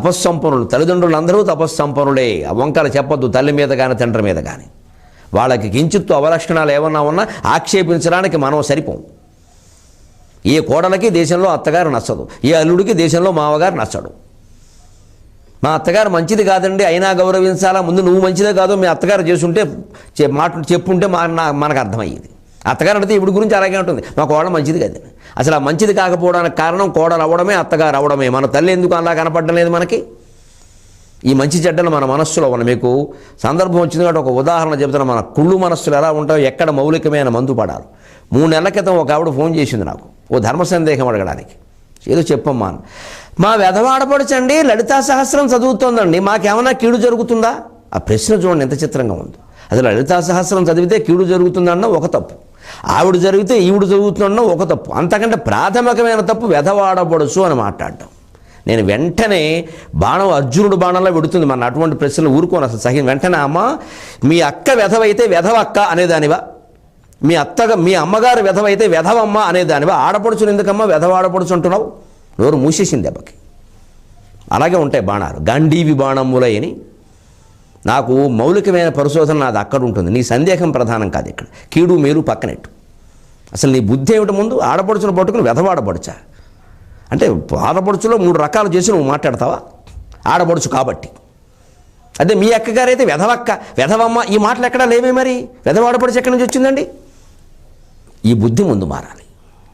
తపస్సంపన్నులు తల్లిదండ్రులు అందరూ తపస్సంపన్నులే. ఆ చెప్పొద్దు తల్లి మీద కానీ తండ్రి మీద కానీ వాళ్ళకి కించిత్తు అవలక్షణాలు ఏమన్నా ఉన్నా ఆక్షేపించడానికి మనం సరిపోం ఏ కోడలకి దేశంలో అత్తగారు నచ్చదు. ఏ అల్లుడికి దేశంలో మామగారు నచ్చడు. మా అత్తగారు మంచిది కాదండి అయినా గౌరవించాలా? ముందు నువ్వు మంచిదే కాదు మీ అత్తగారు చేసుంటే చె- మాట చెప్పుంటే మా నా- మనకు అర్థమయ్యేది. అత్తగారు అంటే ఇప్పుడు గురించి అలాగే ఉంటుంది. మా కోడలు మంచిది కాదు. అసలు ఆ మంచిది కాకపోవడానికి కారణం కోడలు అవ్వడమే అత్తగారు అవ్వడమే. మన తల్లి ఎందుకు అలా కనపడడం లేదు మనకి? ఈ మంచి చెడ్డలు మన మనస్సులో ఉన్న మీకు సందర్భం వచ్చింది కాబట్టి ఒక ఉదాహరణ చెబుతున్నా. మన కుళ్ళు మనస్సులు ఎలా ఉంటాయో ఎక్కడ మౌలికమైన మందు పడాలి. మూడు నెలల క్రితం ఒక ఆవిడ ఫోన్ చేసింది నాకు. ఓ ధర్మ సందేహం అడగడానికి. ఏదో చెప్పమ్మా మా వెధవాడపడచండి లలితా సహస్రం చదువుతోందండి. మాకేమైనా కీడు జరుగుతుందా? ఆ ప్రశ్న చూడండి ఎంత చిత్రంగా ఉంది. అసలు లలితా సహస్రం చదివితే కీడు జరుగుతుందన్న ఒక తప్పు. ఆవిడ జరిగితే ఈవిడ జరుగుతుండడం ఒక తప్పు. అంతకంటే ప్రాథమికమైన తప్పు వెధవాడబడుచు అని మాట్లాడటం. నేను వెంటనే బాణం అర్జునుడు బాణంలో పెడుతుంది మన అటువంటి ప్రశ్నలు ఊరుకోను అసలు సహి వెంటనే అమ్మ మీ అక్క వెధవైతే వెధవక్క అనేదానివా? మీ అత్తగా మీ అమ్మగారు వెధవైతే వెధవమ్మ అనేదానివా? ఆడపడుచుని ఎందుకమ్మా వెధవ ఆడపడుచు అంటున్నావు నోరు మూసేసింది దెబ్బకి అలాగే ఉంటాయి బాణాలు. గండీవి బాణములయని నాకు మౌలికమైన పరిశోధన నాది అక్కడ ఉంటుంది. నీ సందేహం ప్రధానం కాదు ఇక్కడ. కీడు మీరు పక్కనెట్టు. అసలు నీ బుద్ధి ఏమిటి ముందు? ఆడపడుచును పట్టుకుని వెధవాడపడుచా? అంటే ఆడపడుచులో మూడు రకాలు చేసి నువ్వు మాట్లాడతావా? ఆడపడుచు కాబట్టి. అదే మీ అక్కగారైతే వెధవక్క వెధవమ్మ ఈ మాటలు ఎక్కడా లేవే మరి? వెధవాడపడుచు ఎక్కడి నుంచి వచ్చిందండి? ఈ బుద్ధి ముందు మారాలి.